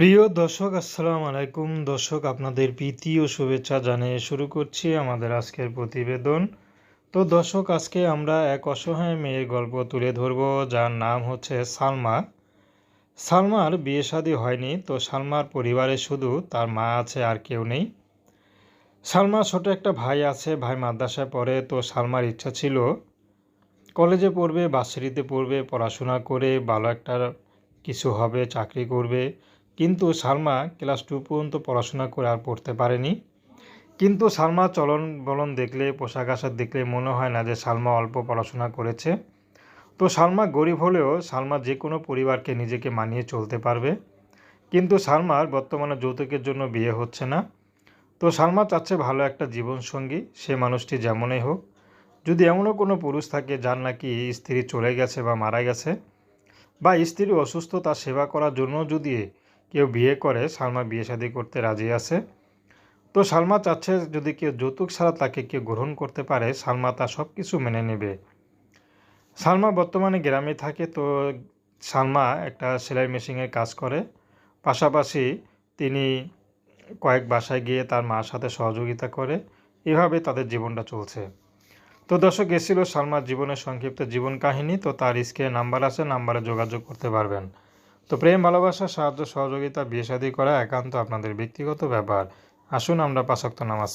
প্রিয় দর্শক, আসসালামু আলাইকুম। দর্শক, আপনাদের প্রীতি ও শুভেচ্ছা জানিয়ে শুরু করছি আমাদের আজকের প্রতিবেদন। তো দর্শক, আজকে আমরা এক অসহায় মেয়ের গল্প তুলে ধরব, যার নাম হচ্ছে সালমা। সালমার বিয়ে শাদী হয়নি, তো সালমার পরিবারে শুধু তার মা আছে আর কেউ নেই। সালমার ছোট একটা ভাই আছে, ভাই মাদ্রাসায় পড়ে, তো সালমার ইচ্ছা ছিল কলেজে পড়বে বাসরিতে পড়বে, পড়াশোনা করে ভালো একটা কিছু হবে, চাকরি করবে। কিন্তু সালমা ক্লাস টু পর্যন্ত পড়াশোনা করে আর পড়তে পারেনি। কিন্তু সালমা চলন বলন দেখলে, পোশাক আশাক দেখলে মনে হয় না যে সালমা অল্প পড়াশোনা করেছে। তো সালমা গরিব হলেও সালমা যে কোনো পরিবারকে নিজেকে মানিয়ে চলতে পারবে। কিন্তু সালমার বর্তমানে যৌতুকের জন্য বিয়ে হচ্ছে না। তো সালমা চাচ্ছে ভালো একটা জীবনসঙ্গী, সে মানুষটি যেমনই হোক। যদি এমনও কোনো পুরুষ থাকে যার নাকি স্ত্রী চলে গেছে বা মারা গেছে, বা স্ত্রী অসুস্থ তার সেবা করার জন্য যদি কেউ বিয়ে করে, সালমা বিয়ে শাদী করতে রাজি আছে। তো সালমা চাচ্ছে যদি কেউ যৌতুক ছাড়া তাকে কেউ গ্রহণ করতে পারে, সালমা তা সব কিছু মেনে নেবে। সালমা বর্তমানে গ্রামে থাকে, তো সালমা একটা সেলাই মেশিনের কাজ করে। পাশাপাশি তিনি কয়েক বাসায় গিয়ে তার মার সাথে সহযোগিতা করে। এভাবে তাদের জীবনটা চলছে। তো দর্শক এসেছিল সালমার জীবনের সংক্ষিপ্ত জীবন কাহিনী। তো তার স্ক্রিনে নাম্বার আছে, নাম্বারে যোগাযোগ করতে পারবেন। তো প্রেম, ভালোবাসা, সাহায্য, সহযোগিতা, বিয়ে করা একান্ত আপনাদের ব্যক্তিগত ব্যাপার। আসুন আমরা পাশাক্ত নামাজ